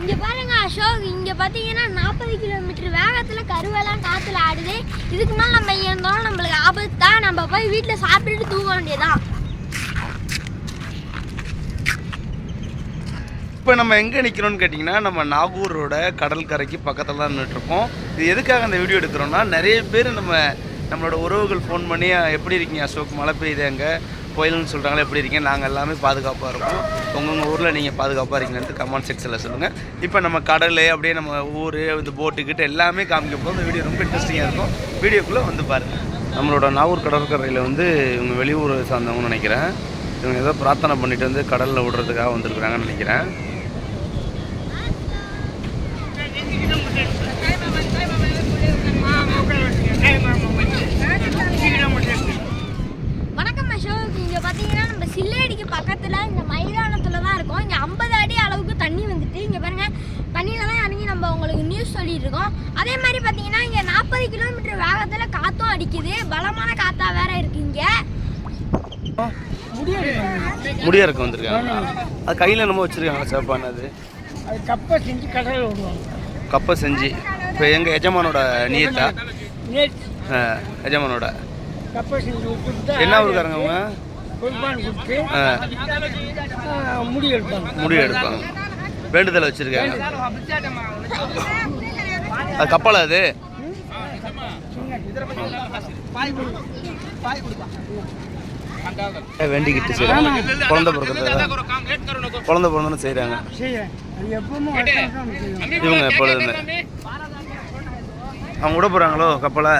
இங்க பாருங்க அசோக் இங்க பாத்தீங்கன்னா நாற்பது கிலோமீட்டர் வேகத்துல கருவெல்லாம் காத்துல ஆடுது. இதுக்கு மேல நம்ம இருந்தோம் நம்மளுக்கு ஆபத்து தான். நம்ம போய் வீட்டுல சாப்பிட்டுட்டு தூங்க வேண்டியதான் இப்போ நம்ம எங்கே நிற்கிறோம்னு கேட்டிங்கன்னா நம்ம நாகூரோட கடற்கரைக்கு பக்கத்தில் தான் நின்றுட்டுருக்கோம் இது எதுக்காக அந்த வீடியோ எடுக்கிறோம்னா நிறைய பேர் நம்ம நம்மளோட உறவுகள் ஃபோன் பண்ணி எப்படி இருக்கீங்க அசோக்? மழை பெய்யுது அங்கே புயல்னு சொல்கிறாங்களே எப்படி இருக்கீங்க? நாங்கள் எல்லாமே பாதுகாப்பாக இருக்கோம். உங்கள் ஊரில் நீங்கள் பாதுகாப்பாக இருக்கீங்கன்ட்டு கமெண்ட் செக்ஷனில் சொல்லுங்கள் இப்போ நம்ம கடல் அப்படியே நம்ம ஊர் இந்த போட்டுக்கிட்ட எல்லாமே காமிக்க போகிறோம் இந்த வீடியோ ரொம்ப இன்ட்ரெஸ்டிங்காக இருக்கும். வீடியோக்குள்ளே வந்து பாருங்கள் நம்மளோட நாகூர் கடற்கரையில் வந்து இவங்க வெளியூர் சார்ந்தவங்கன்னு நினைக்கிறேன். இவங்க ஏதோ பிரார்த்தனை பண்ணிட்டு வந்து கடலில் விடுறதுக்காக வந்திருக்கிறாங்கன்னு நினைக்கிறேன் வணக்கம் அசோக் இங்க பாத்தீங்கன்னா நம்ம சில்லேடிக்கு பக்கத்துல இந்த மைதானத்துல தான் இருக்கோம் இங்க ஐம்பது அடி அளவுக்கு தண்ணி வந்துட்டு இங்க பாருங்க தண்ணியில தான் இறங்கி நம்ம உங்களுக்கு நியூஸ் சொல்லிட்டு இருக்கோம் அதே மாதிரி பாத்தீங்கன்னா இங்க நாற்பது கிலோமீட்டர் வேகத்துல காத்தும் அடிக்குது. பலமான காத்தா வேற இருக்கு இங்க முடியறக்கு வந்திருக்காங்க. அது கையில் என்னமோ வச்சுருக்காங்க சிறப்பான அது கப்பை செஞ்சு கடலில் விடுவாங்க. கப்பை செஞ்சு. இப்போ எங்கள் எஜமானோட நீத்தா எஜமானோட. கப்பை செஞ்சு என்ன ஊருக்காரங்க அவங்க? குர்பான் கொடுத்து முடி எடுப்பாங்க. முடி எடுப்பாங்க. வேண்டுதல் வச்சுருக்காங்க. அது கப்பல் அது? வேண்டிக்கிட்டு செய்கிறாங்க குழந்தை பிறக்கிறத குழந்தை பிறந்தன்னு செய்கிறாங்க. இவங்க எப்பொழுதுமே அவங்க விட போகிறாங்களோ கப்பலை?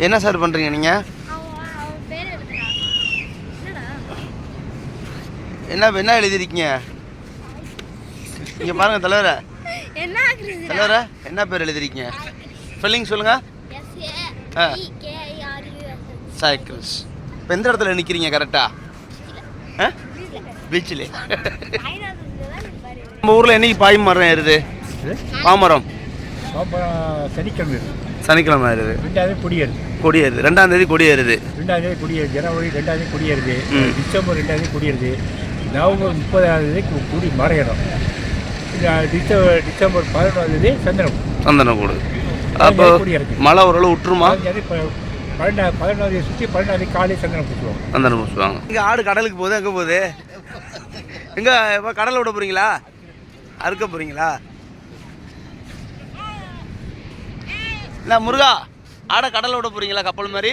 என்ன சார் பண்ணுறீங்க நீங்கள் அவன் அவன் பேர் எடுக்கிறான் என்னடா என்ன என்ன எழுதிருக்கீங்க இங்கே பாருங்க தலைவரை. தலைவரை என்ன பேர் எழுதிருக்கீங்க ஸ்பெல்லிங் சொல்லுங்க. ஆ. சைக்கிள்ஸ். இப்போ எந்த இடத்துல நிற்கிறீங்க கரெக்டாக ஆ? பீச்சில். நம்ம ஊரில் என்னைக்கு பாய் மரம் ஏறுது? பாமரம் சனிக்கிழமை இருக்கு. சனிக்கிழமை ஏறுது. ரெண்டாவது குடியேறுது கொடி ஏறுது. ரெண்டாம் தேதி கொடி ஏறுது. ரெண்டாவது குடியேறு ஜனவரி ரெண்டாவது குடியேறுது ம். டிசம்பர் ரெண்டாவது குடியேறுது நவம்பர் முப்பதாம் தேதி கு- குடி மறையிடும் டிசம்பர் டிசம்பர் பதினொன்றாம் தேதி சந்திரம் சந்தனம் கூடு அப்போ. மழை ஓரளவு விட்டுருமா பதினஞ்சாவது ப- பன்னெண்டாவது பதினொன்றாம் தேதி சுற்றி பன்னெண்டாம் தேதி காலையில் சந்திரம் கொடுத்துருவோம் சந்தனம் பூசுவாங்க இங்கே ஆடு கடலுக்கு போகுது எங்கே போகுது எங்கே இப்போ கடலை விட போகிறீங்களா அறுக்க போகிறீங்களா இல்லை முருகா ஆடை கடலை விட போகிறீங்களா கப்பல் மாதிரி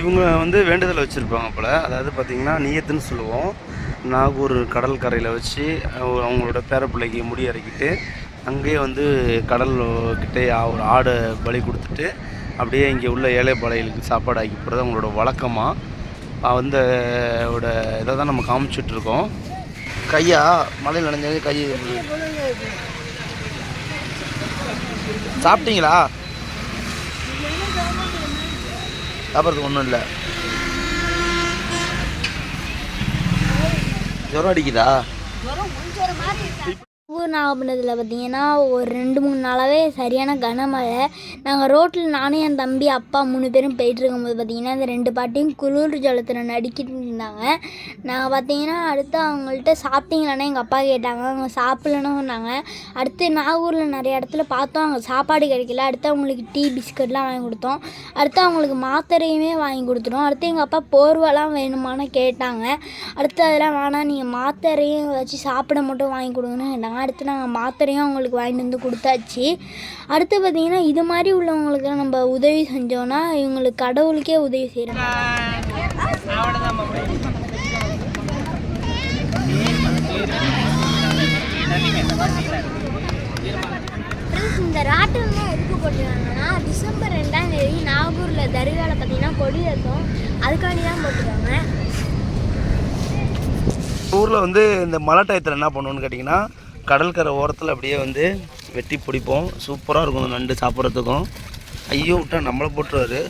இவங்க வந்து வேண்டுதல் வச்சுருப்பாங்க போல். அதாவது பார்த்திங்கன்னா நீயத்துன்னு சொல்லுவோம். நாகூர் கடல் கரையில் வச்சு அவங்க- அவங்களோட பேரப்பிள்ளைக்கு முடி இறக்கிட்டு அங்கேயே வந்து கடல் கிட்டே ஒரு ஆடை பலி கொடுத்துட்டு அப்படியே இங்கே உள்ள ஏழை சாப்பாடு ஆக்கி போகிறது அவங்களோட வழக்கமாக அந்த இதை தான் நம்ம காமிச்சிட்ருக்கோம் கையா? மழையில் நனைஞ்சது கை சாப்பிட்டீங்களா? சாப்பிட்றதுக்கு ஒன்றும் இல்லை. ஜுரம் அடிக்குதா? ஊர் நாகப்பட்டினத்தில் பார்த்தீங்கன்னா ஒரு ரெண்டு மூணு நாளாகவே சரியான கனமழை நாங்கள் ரோட்டில் நானும் என் தம்பி அப்பா மூணு பேரும் போயிட்டு இருக்கும்போது பார்த்தீங்கன்னா இந்த ரெண்டு பாட்டியும் குளிர் ஜலத்தில் நடிக்கிட்டு இருந்தாங்க. நாங்கள் பார்த்தீங்கன்னா அடுத்து அவங்கள்ட்ட சாப்பிட்டீங்களான்னு எங்கள் அப்பா கேட்டாங்க. அவங்க சாப்பிட்லன்னு சொன்னாங்க. அடுத்து நாகூரில் நிறைய இடத்துல பார்த்தோம். அங்கே சாப்பாடு கிடைக்கல. அடுத்து அவங்களுக்கு டீ பிஸ்கட்லாம் வாங்கி கொடுத்தோம். அடுத்து அவங்களுக்கு மாத்திரையுமே வாங்கி கொடுத்துட்டோம். அடுத்து எங்கள் அப்பா போர்வெல்லாம் வேணுமான்னு கேட்டாங்க. அடுத்து அதெல்லாம் வேணாம் நீங்கள் மாத்திரையும் வச்சு சாப்பிட மட்டும் வாங்கி கொடுங்கன்னு கேட்டாங்க. அடுத்து நாங்கள் மாத்திரையும் அவங்களுக்கு வாங்கிட்டு வந்து கொடுத்தாச்சு. அடுத்து பார்த்தீங்கன்னா இது மாதிரி உள்ளவங்களுக்கு நம்ம உதவி செஞ்சோன்னா இவங்களுக்கு கடவுளுக்கே உதவி செய்கிறோம் இந்த ராட்டம்லாம் எதுக்கு போட்டுருக்காங்கன்னா டிசம்பர் ரெண்டாம் தேதி நாகூரில் தர்காவில் பார்த்தீங்கன்னா கொடி ஏற்றும் அதுக்காண்டி தான் போட்டுருக்காங்க. ஊரில் வந்து இந்த மழை டயத்தில் என்ன பண்ணுவோன்னு கேட்டிங்கன்னா கடற்கரை ஓரத்தில் அப்படியே வந்து வெட்டி பிடிப்போம். சூப்பராக இருக்கும் இந்த நண்டு சாப்பிட்றதுக்கும். ஐயோ விட்டா நம்மளை போட்டுருவாரு.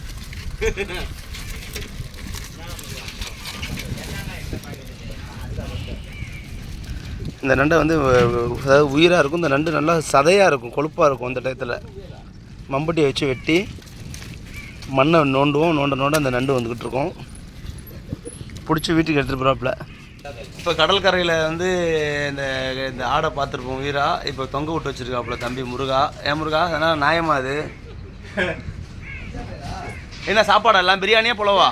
இந்த நண்டை வந்து அதாவது உயிராக இருக்கும். இந்த நண்டு நல்லா சதையாக இருக்கும் கொழுப்பாக இருக்கும் அந்த டயத்தில். மம்பட்டியை வச்சு வெட்டி மண்ணை நோண்டுவோம். நோண்ட நோண்ட அந்த நண்டு வந்துக்கிட்டு இருக்கோம். பிடிச்சி வீட்டுக்கு எடுத்துகிட்டு போகிறாப்புல இப்போ கடற்கரையில் வந்து இந்த இந்த ஆடை பார்த்துருப்போம் வீரா. இப்போ தொங்க விட்டு வச்சிருக்காப்புல தம்பி முருகா. ஏன் முருகா? அதனால் நியாயமா அது? என்ன சாப்பாடு? எல்லாம் பிரியாணியா புலவா?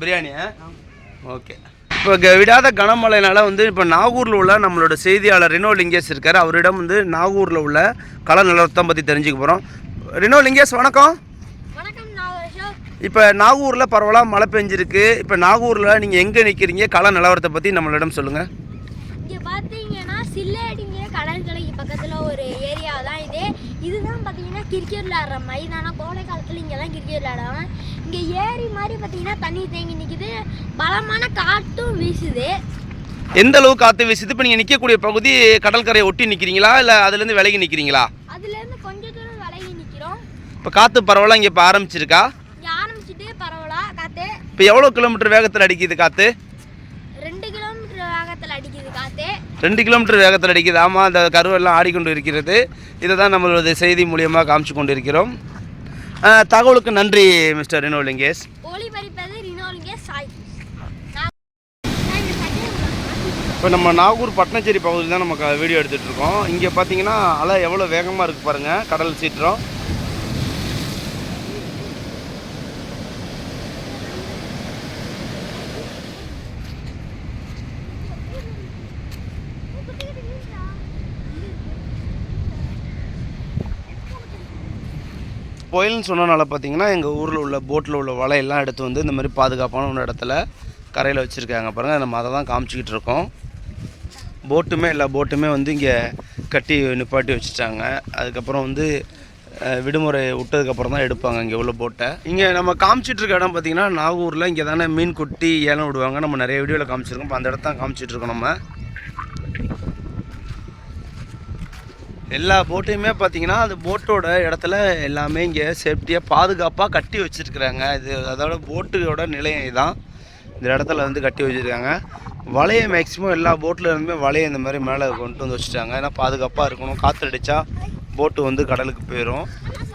பிரியாணியா ஓகே. இப்போ க- விடாத கனமழைனால வந்து இப்போ நாகூரில் உள்ள நம்மளோட செய்தியாளர் ரினோ லிங்கேஷ் இருக்கார். அவரிடம் வந்து நாகூரில் உள்ள கள நிலவரத்தை பற்றி தெரிஞ்சுக்க போகிறோம் ரினோ லிங்கேஷ் வணக்கம். இப்போ நாகூரில் பரவலாக மழை பெஞ்சிருக்கு. இப்போ நாகூரில் நீங்கள் எங்கே நிற்கிறீங்க கள நிலவரத்தை பற்றி நம்மளிடம் சொல்லுங்கள் இங்கே பார்த்தீங்கன்னா சில்லேடிங்கிற கடற்கரைக்கு பக்கத்தில் ஒரு ஏரியா தான் இது. இதுதான் பார்த்தீங்கன்னா கிரிக்கெட் விளையாடுற மைதானம். கோடை காலத்தில் இங்கே தான் கிரிக்கெட் விளையாடுவாங்க. இங்கே ஏரி மாதிரி பார்த்தீங்கன்னா தண்ணி தேங்கி நிற்குது பலமான காற்றும் வீசுது. எந்த அளவு காற்று வீசுது? இப்போ நீங்கள் நிற்கக்கூடிய பகுதி கடற்கரையை ஒட்டி நிற்கிறீங்களா இல்லை அதுலேருந்து விலகி நிற்கிறீங்களா அதுலேருந்து கொஞ்சம் தூரம் விலகி நிற்கிறோம் இப்போ காற்று பரவலாக இங்கே இப்போ ஆரம்பிச்சிருக்கா இங்கே ஆரம்பிச்சிட்டு பரவலா காற்று இப்போ எவ்வளோ கிலோமீட்டர் வேகத்தில் அடிக்குது காற்று ரெண்டு கிலோமீட்டர் வேகத்தில் அடிக்குது காற்று ரெண்டு கிலோமீட்டர் வேகத்தில் அடிக்குது. ஆமாம் அந்த கருவெல்லாம் ஆடிக்கொண்டு இருக்கிறது. இதை தான் நம்மளது செய்தி மூலியமாக காமிச்சு கொண்டு இருக்கிறோம் தகவலுக்கு நன்றி மிஸ்டர் ரினோ லிங்கேஷ். ஒளிபரிப்பது ரினோலிங்கே சாய். நான் நான் இந்த சட்டையை மாத்திட்டேன். இப்போ நம்ம நாகூர் பட்டணச்சேரி பகுதியில் தான் நம்ம வீடியோ எடுத்துகிட்டு இருக்கோம். இங்கே பார்த்தீங்கன்னா அலை எவ்வளோ வேகமாக இருக்குது பாருங்கள் கடல் சீற்றம். புயல்னு சொன்னனால பார்த்தீங்கன்னா எங்கள் ஊரில் உள்ள போட்டில் உள்ள வலையெல்லாம் எடுத்து வந்து இந்த மாதிரி பாதுகாப்பான ஒரு இடத்துல கரையில் வச்சுருக்காங்க. பாருங்கள் நம்ம அதை தான் காமிச்சிக்கிட்டு இருக்கோம். போட்டுமே எல்லா போட்டுமே வந்து இங்கே கட்டி நிப்பாட்டி வச்சுட்டாங்க. அதுக்கப்புறம் வந்து விடுமுறை விட்டதுக்கப்புறம் தான் எடுப்பாங்க இங்கே உள்ள போட்டை. இங்கே நம்ம காமிச்சிட்டு இருக்க இடம் பார்த்தீங்கன்னா நாகூரில் இங்கே தானே மீன் கொட்டி ஏலம் விடுவாங்க. நம்ம நிறைய வீடியோவில் காமிச்சிருக்கோம். இப்போ அந்த இடத்த தான் நம்ம. எல்லா போட்டையுமே பார்த்தீங்கன்னா அந்த போட்டோட இடத்துல எல்லாமே இங்கே சேஃப்டியாக பாதுகாப்பாக கட்டி வச்சுருக்குறாங்க. இது அதோட போட்டோட நிலையம் இதுதான் இந்த இடத்துல வந்து கட்டி வச்சுருக்காங்க. வலையை மேக்ஸிமம் எல்லா போட்டில் இருந்துமே வலையை இந்த மாதிரி மேலே கொண்டு வந்து வச்சுட்டாங்க. ஏன்னா பாதுகாப்பாக இருக்கணும். காற்று அடித்தா போட்டு வந்து கடலுக்கு போயிடும்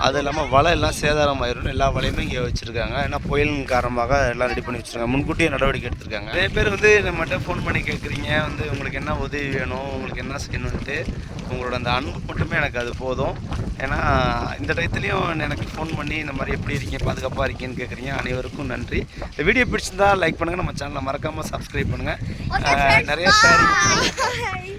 அது இல்லாமல் வலை எல்லாம் சேதாரம் ஆயிரும் எல்லா வலையுமே இங்கே வச்சுருக்காங்க. ஏன்னா புயலின் காரணமாக எல்லாம் ரெடி பண்ணி வச்சுருக்காங்க. முன்கூட்டியே நடவடிக்கை எடுத்திருக்காங்க. நிறைய பேர் வந்து நம்மகிட்ட ஃபோன் பண்ணி கேட்குறீங்க வந்து உங்களுக்கு என்ன உதவி வேணும் உங்களுக்கு என்ன செய்யணுன்ட்டு உங்களோட அந்த அன்பு மட்டுமே எனக்கு அது போதும். ஏன்னா இந்த டயத்துலையும் எனக்கு ஃபோன் பண்ணி இந்த மாதிரி எப்படி இருக்கீங்க பாதுகாப்பாக இருக்கீங்கன்னு கேட்குறீங்க அனைவருக்கும் நன்றி. இந்த வீடியோ பிடிச்சிருந்தா லைக் பண்ணுங்கள் நம்ம சேனலை மறக்காமல் சப்ஸ்கிரைப் பண்ணுங்கள் நிறைய ஷேரிங்.